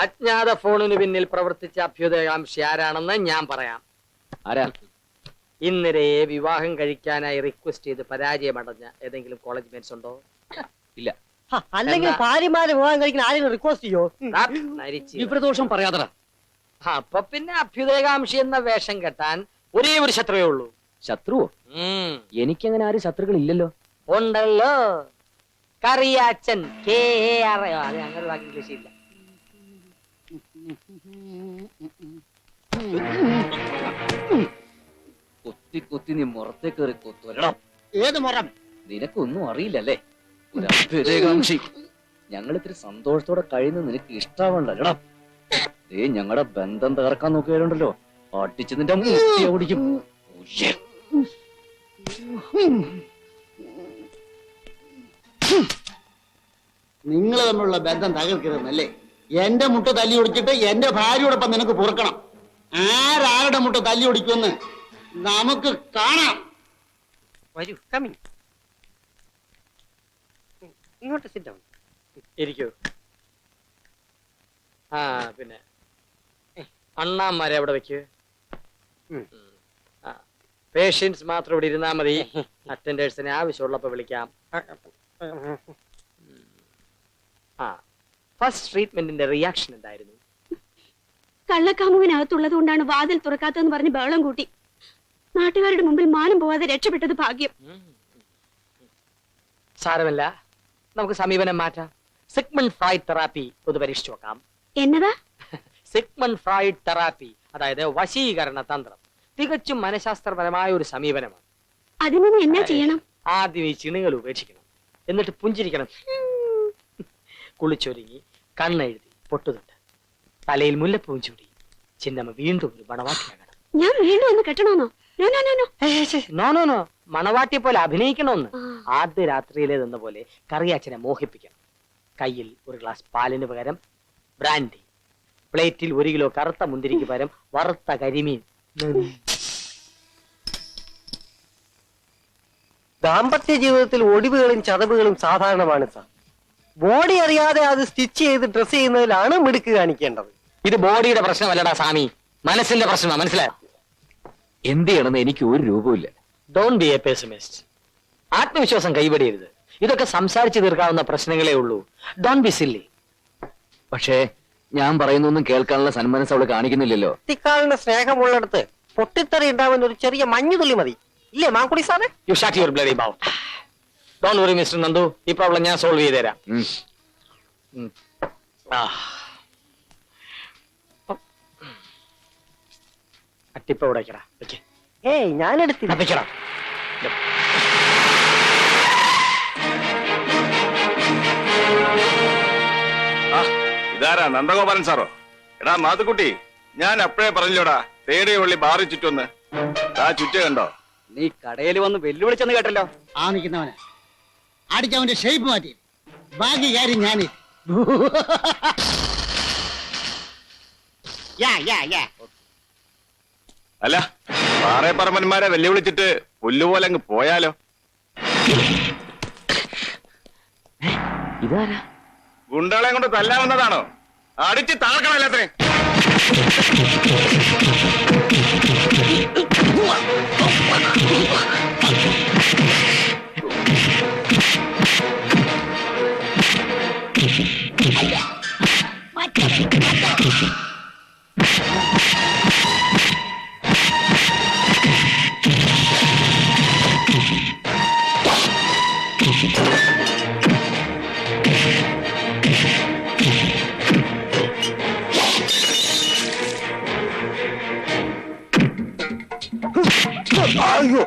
അജ്ഞാത ഫോണിന് പിന്നിൽ പ്രവർത്തിച്ച അഭ്യുദയകാംക്ഷി ആരാണെന്ന് ഞാൻ പറയാം. ആരാ? ഇന്നരയെ വിവാഹം കഴിക്കാനായി റിക്വസ്റ്റ് ചെയ്ത് പരാജയമടഞ്ഞ ഏതെങ്കിലും കോളേജ് മേറ്റ്സ് ഉണ്ടോ? ഇല്ല. അല്ലെങ്കിൽ ഭാര്യമാരെ വിവാഹം കഴിക്കുന്ന ആരെങ്കിലും റിക്വസ്റ്റ് ചെയ്യോ? നരിച്ച്. വിപ്രദോഷം പറയാതറ. അപ്പൊ പിന്നെ അഭ്യുദയകാംക്ഷി എന്ന വേഷം കെട്ടാൻ ഒരേ ഒരു ശത്രുവേ ഉള്ളൂ. ശത്രുവോ? ഉം. എനിക്കങ്ങനെ ആരും ശത്രുക്കൾ ഇല്ലല്ലോ ഉണ്ടല്ലോ. കറിയാച്ചൻ കെ ആർ അങ്ങനെ വാക്ക് ഇംഗ്ലീഷ് ഇല്ല. കുത്തി കൊത്തി നീ മുറത്തെ കയറി കൊത്തുവരണം ഏത് മുറം? നിനക്കൊന്നും അറിയില്ലല്ലേ? ഒരു അഭ്യുദയകാംക്ഷി ഞങ്ങൾ ഇത്തിരി സന്തോഷത്തോടെ കഴിയുന്ന നിനക്ക് ഇഷ്ടാവണ്ടല്ലടാ ഏ ഞങ്ങളുടെ ബന്ധം തകർക്കാൻ നോക്കിയാലുണ്ടല്ലോ അടിച്ച് നിന്റെ മുട്ടിയ ഓടിക്കും. നിങ്ങൾ തമ്മിലുള്ള ബന്ധം തകർക്കരുതെന്നല്ലേ? എന്റെ മുട്ട് തല്ലി ഒടിച്ചിട്ട് എന്റെ ഭാര്യയോടൊപ്പം നിനക്ക് പൊറുക്കണം. ആരാരുടെ മുട്ട് തല്ലി ഒടിക്കുമെന്ന് നമുക്ക് കാണാം. വരൂ കമ്മിങ് ഇങ്ങോട്ട് സിറ്റ് ഡൗൺ ഇരിക്കൂ. ആ പിന്നെ. അണ്ണാമാരെ അവിടെ വെക്കൂ. പേഷ്യൻസ് മാത്രം ഇവിടെ ഇരുന്നാ മതി. അറ്റൻഡേഴ്സിനെ ആവശ്യമുള്ളപ്പോ വിളിക്കാം. ആ. ഫസ്റ്റ് ട്രീറ്റ്മെന്റിന്റെ റിയാക്ഷൻ എന്തായിരുന്നു? കള്ളക്കാമുവിനകത്തുള്ളത് കൊണ്ടാണ് വാതിൽ തുറക്കാത്തതെന്ന് പറഞ്ഞ് ബഹളം കൂട്ടി. നാട്ടുകാരുടെ മുമ്പിൽ മാനം പോവാതെ രക്ഷപ്പെട്ടത് ഭാഗ്യം. സാരമല്ല നമുക്ക് സമീപനം മാറ്റാം. സിഗ്മൺ ഫ്രൈഡ് തെറാപ്പി ഒന്ന് പരീക്ഷിച്ചു നോക്കാം. എന്നതാ? സിഗ്മൺ ഫ്രൈഡ് തെറാപ്പി അതായത് വശീകരണ തന്ത്രം തികച്ചും മനഃശാസ്ത്രപരമായ ഒരു സമീപനമാണ്. അതിന് എന്നാ ചെയ്യണം? ആദ്യം ഈ ചിണുകൾ ഉപേക്ഷിക്കണം. എന്നിട്ട് പുഞ്ചിരിക്കണം. കുളിച്ചൊരുങ്ങി. കണ്ണെഴുതി പൊട്ടുതുണ്ട് തലയിൽ മുല്ലപ്പൂവും ചൂടി. ചിന്നമ്മ വീണ്ടും ഒരു മണവാട്ടിയാകണം ഞാൻ വീണ്ടും ഒന്ന് കെട്ടണമെന്നോ no no no no. No no no. മണവാട്ടിയെ പോലെ അഭിനയിക്കണമെന്ന്. ആ. ആദ്യ രാത്രിയിലേതെന്ന പോലെ കറിയാച്ചനെ മോഹിപ്പിക്കണം. കയ്യിൽ ഒരു ഗ്ലാസ് പാലിന് പകരം ബ്രാൻഡി പ്ലേറ്റിൽ ഒരു കിലോ കറുത്ത മുന്തിരിക്ക് പകരം വറുത്ത കരിമീൻ. ദാമ്പത്യ ജീവിതത്തിൽ ഒടിവുകളും ചതവുകളും സാധാരണമാണ് സാർ. ബോഡി അറിയാതെ അത് സ്റ്റിച്ച് ചെയ്ത് ഡ്രസ് ചെയ്യുന്നതിലാണ് മിടുക്ക് കാണിക്കേണ്ടത്. ഇത് ബോഡിയുടെ പ്രശ്നമല്ലടാ സ്വാമി. മനസ്സിന്റെ പ്രശ്നമാ മനസ്സിലായോ? എന്ത് ചെയ്യണമെന്ന് എനിക്ക് ഒരു രൂപമില്ല ഡോൺ ബി എ പെസിമിസ്റ്റ് ആത്മവിശ്വാസം കൈവടിയരുത്. ഇതൊക്കെ സംസാരിച്ചു തീർക്കാവുന്ന പ്രശ്നങ്ങളേ ഉള്ളൂ. ഡോൺ ബി സില്ലി പക്ഷേ ഞാൻ പറയുന്നൊന്നും കേൾക്കാനുള്ള സന്മനസ് അവൾ കാണിക്കുന്നില്ലല്ലോ. കുട്ടിക്കാലിന്റെ സ്നേഹമുള്ളിടത്ത് പൊട്ടിത്തെറി ഉണ്ടാവുന്ന ഒരു ചെറിയ മഞ്ഞുതുള്ളി മതി. ഇല്ലേ മാങ്കുടി സാറേ? യു ഷാറ്റ് യുവർ ബ്ലഡി ബൗ ഡോൺ വറി മിസ്റ്റർ നന്ദു ഈ പ്രോബ്ലം ഞാൻ സോൾവ് ചെയ്ത് തരാം. അട്ടിപ്പ ഉടയ്ക്കടാ വെക്കടാ. ഇതാരാ? നന്ദഗോപാലൻ സാറോ? എടാ മാത്തുക്കുട്ടി ഞാൻ അപ്പോഴേ പറഞ്ഞോടാ തേടിയ ഉള്ളി ബാറി ചുറ്റൊന്ന് ആ ചുറ്റ കണ്ടോ? നീ കടയിൽ വന്ന് വെല്ലുവിളിച്ചെന്ന് കേട്ടല്ലോ. ആ നിൽക്കുന്നവനെ അടിച്ച് അവന്റെ ഷേപ്പ് മാറ്റി. ബാക്കി കാര്യം ഞാൻ അല്ല പാറയപ്പറമ്പന്മാരെ വെല്ലുവിളിച്ചിട്ട് പുല്ലുപോലെ അങ്ങ് പോയാലോ? ഇതാരാ? ഗുണ്ടകളെ കൊണ്ട് തല്ലാവുന്നതാണോ? അടിച്ച് താഴ്ക്കണല്ലേ Oh, my God. Ayo!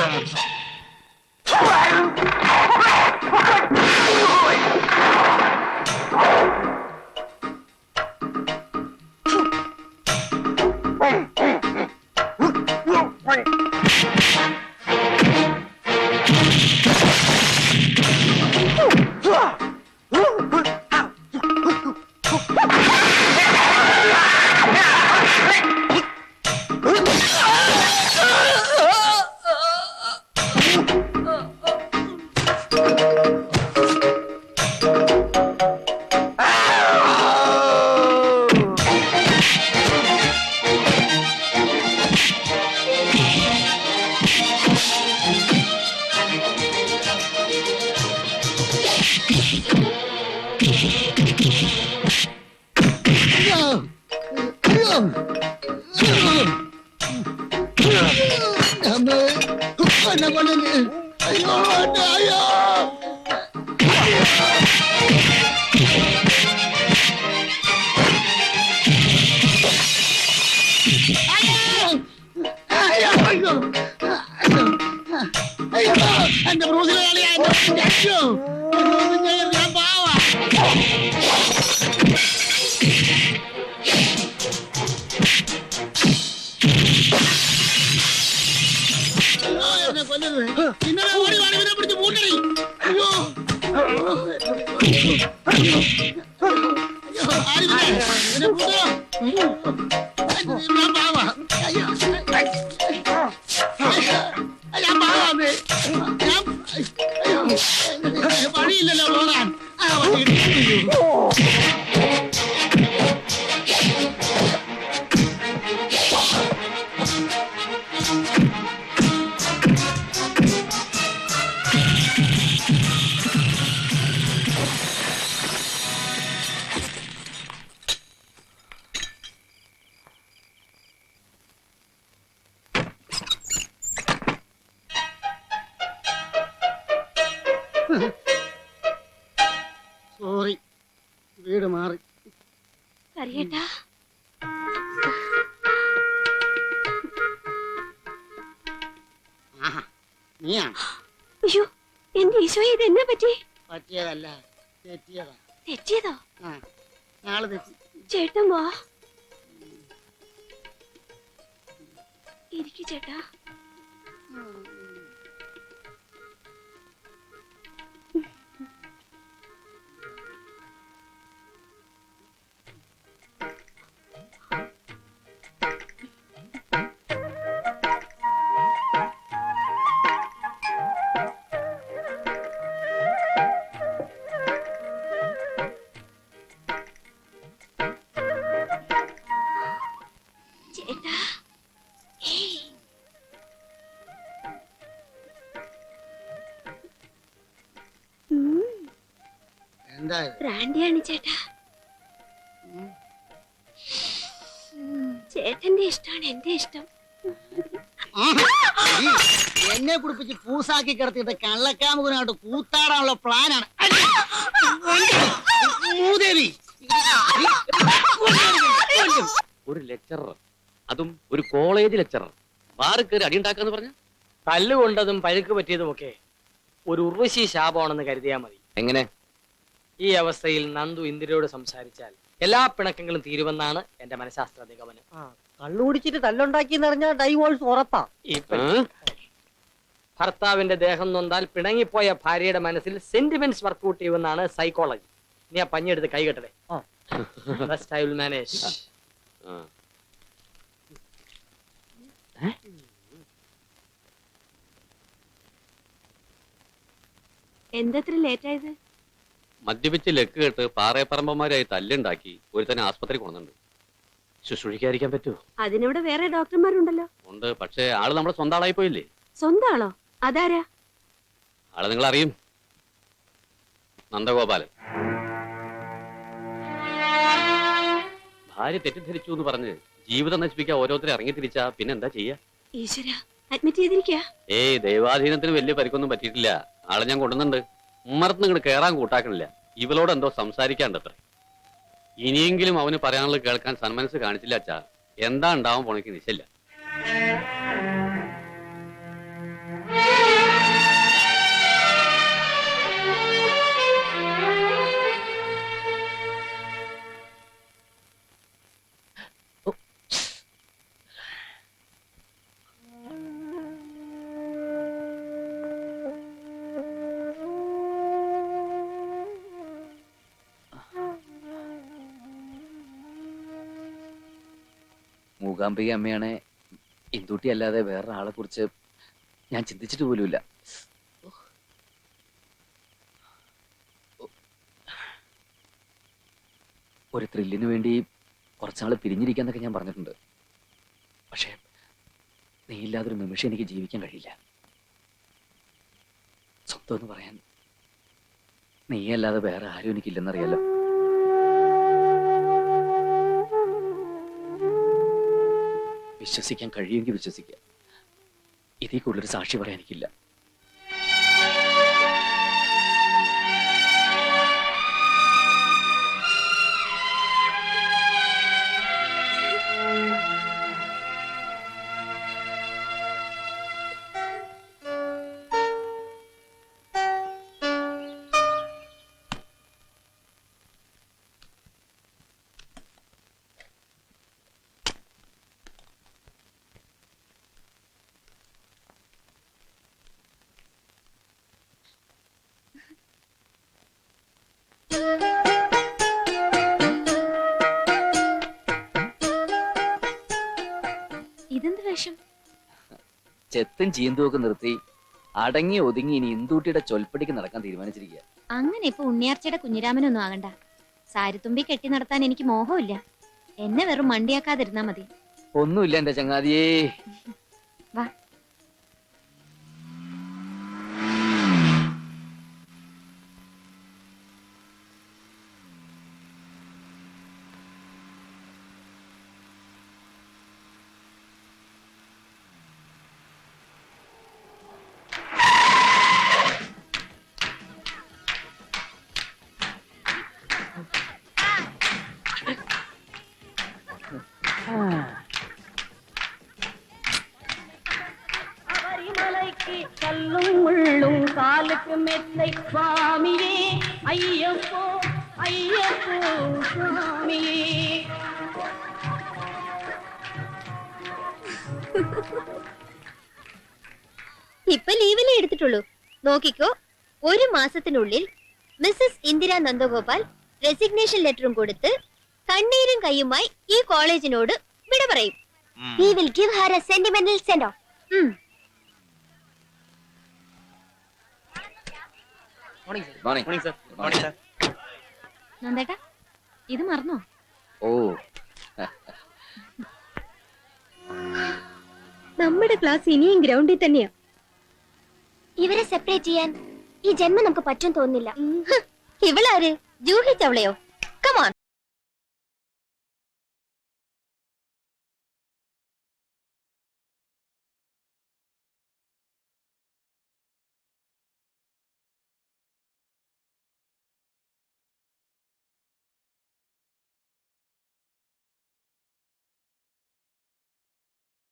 episodes എന്റെ ബ്രൂസിലെ കളിയാ എന്റെ സോറി. വീട് മാറി. കറിയേട്ടാ അയ്യോ എന്റെ ഈശോയെ ഇത് എന്നാ പറ്റി? പറ്റിയതല്ല തെറ്റിയതാ. തെറ്റിയതോ? നാളെ തെറ്റി. ചേട്ടൻ വാ. ഇരിക്കു ചേട്ടാ. ചേട്ടാ ബ്രാൻഡിയാണ് ചേട്ടാ. ചേട്ടന്റെ ഇഷ്ടമാണ് എന്റെ ഇഷ്ടം. എന്നെ കുടിപ്പിച്ച് പൂസാക്കി കിടത്തിയിട്ട് കള്ളക്കാമുകനായിട്ട് കൂത്താടാനുള്ള പ്ലാനാണ്. മൂദേവി ഒരു ലെക്ചറർ അതും ഒരു കോളേജ് ലെക്ചറർ ബാറ് കയറി അടിയുണ്ടാക്കാന്ന് പറഞ്ഞ? തല്ലുകൊണ്ടതും പഴുക്ക് പറ്റിയതുമൊക്കെ ഒരു ഉർവശി ശാപമാണെന്ന് കരുതിയാ മതി. എങ്ങനെ? ഈ അവസ്ഥയിൽ നന്ദു ഇന്ദിരയോട് സംസാരിച്ചാൽ എല്ലാ പിണക്കങ്ങളും തീരുമെന്നാണ് എന്റെ മനഃശാസ്ത്ര നിഗമനം. ആ കള്ളു കുടിച്ചിട്ട് തല്ലുണ്ടാക്കി എന്നറിഞ്ഞാൽ ഡൈവോഴ്സ് ഉറപ്പാ ഭർത്താവിന്റെ ദേഹം നൊന്താൽ പിണങ്ങിപ്പോയ ഭാര്യയുടെ മനസ്സിൽ സെന്റിമെന്റ്സ് വർക്ക്ഔട്ട് ചെയ്യുമെന്നാണ് സൈക്കോളജി നീ ആ പഞ്ഞെടുത്ത് കൈകെട്ടടേ ബെസ്റ്റ് ഐ വിൽ മാനേജ് എന്താ എന്തത്ര ലേറ്റ് ആയത്? മദ്യപിച്ച് ലെക്ക് കേട്ട് പാറയപ്പറമ്പന്മാരായി തല്ലുണ്ടാക്കി ഒരുത്തനെ ആസ്പത്രി കൊണ്ടുണ്ട് ശുശ്രൂഷിക്കാതിരിക്കാൻ പറ്റുമോ? അതിനിവിടെ വേറെ ഡോക്ടർമാരുണ്ടല്ലോ. ഉണ്ട്. പക്ഷേ ആൾ നമ്മുടെ സ്വന്തം ആളായി പോയില്ലേ? സ്വന്തം ആളോ? അതാരാ? ആളെ നിങ്ങൾ അറിയും നന്ദഗോപാലൻ. ഭാര്യ തെറ്റിദ്ധരിച്ചു എന്ന് പറഞ്ഞ് ജീവിതം നശിപ്പിക്കാൻ ഓരോരുത്തരെ ഇറങ്ങി തിരിച്ചാ പിന്നെ എന്താ ചെയ്യാ? ഈശ്വര അഡ്മിറ്റ് ചെയ്തിരിക്കുക ഏയ് ദൈവാധീനത്തിന് വലിയ പരിക്കൊന്നും പറ്റിയിട്ടില്ല. ആളെ ഞാൻ കൊണ്ടുവന്നുണ്ട് ഉമ്മറത്ത് നിങ്ങൾ കയറാൻ കൂട്ടാക്കണില്ല. ഇവളോട് എന്തോ സംസാരിക്കാണ്ടത്ര. ഇനിയെങ്കിലും അവന് പറയാനുള്ളത് കേൾക്കാൻ സന്മനസ് കാണിച്ചില്ല അച്ഛാ. എന്താ ഉണ്ടാവാൻ പോണെക്ക് നിശ്ചയില്ല. മൂകാംബിക അമ്മയാണെ ഇന്ദൂട്ടി അല്ലാതെ വേറൊരാളെ കുറിച്ച് ഞാൻ ചിന്തിച്ചിട്ട് പോലുമില്ല. ഒരു ത്രില്ലിന് വേണ്ടി കുറച്ചാൾ പിരിഞ്ഞിരിക്കാന്നൊക്കെ ഞാൻ പറഞ്ഞിട്ടുണ്ട്. പക്ഷേ നീ ഇല്ലാതൊരു നിമിഷം എനിക്ക് ജീവിക്കാൻ കഴിയില്ല. സ്വന്തം എന്ന് പറയാൻ നീ അല്ലാതെ വേറെ ആരും എനിക്കില്ലെന്നറിയാലോ. വിശ്വസിക്കാൻ കഴിയുമെങ്കിൽ വിശ്വസിക്കാം ഇതിൽ കൂടുതലൊരു സാക്ഷി പറയാൻ എനിക്കില്ല. ചെത്തും ചീന്തും ഒക്കെ നിർത്തി അടങ്ങി ഒതുങ്ങി ഇനി ഇന്ദൂട്ടിയുടെ ചൊൽപ്പടിക്ക് നടക്കാൻ തീരുമാനിച്ചിരിക്കുക അങ്ങനെ ഇപ്പൊ ഉണ്ണിയാർച്ചയുടെ കുഞ്ഞിരാമനൊന്നും ആകണ്ട. സാരിത്തുമ്പി കെട്ടി നടത്താൻ എനിക്ക് മോഹമില്ല. എന്നെ വെറും മണ്ടിയാക്കാതിരുന്നാ മതി. ഒന്നുമില്ല എന്റെ ചങ്ങാതിയേ. ശബരിമലയ്ക്ക് കല്ലും മുള്ളും காலுக்கு மெத்தை சுவாமியே അയ്യപ്പോ അയ്യപ്പോ சுவாமியே ഇപ്പൊ ലീവിലേ എടുത്തിട്ടുള്ളൂ? നോക്കിക്കോ ഒരു മാസത്തിനുള്ളിൽ മിസ്സസ് ഇന്ദിരാ നന്ദഗോപാൽ റെസിഗ്നേഷൻ ലെറ്ററും കൊടുത്ത് കണ്ണീരും കൈയുമായി ഈ കോളേജിനോട് വിട പറയും. We will give her a sentimental send off morning നന്ദേട്ടാ ഇത് മറന്നോ? ഓ. നമ്മുടെ ക്ലാസ് ഇനിയും ഗ്രൗണ്ടിൽ തന്നെയാ. ഇവരെ സെപ്പറേറ്റ് ചെയ്യാൻ ഈ ജന്മം നമുക്ക് പറ്റും തോന്നില്ല ഇവളാര്? Juhi come on come on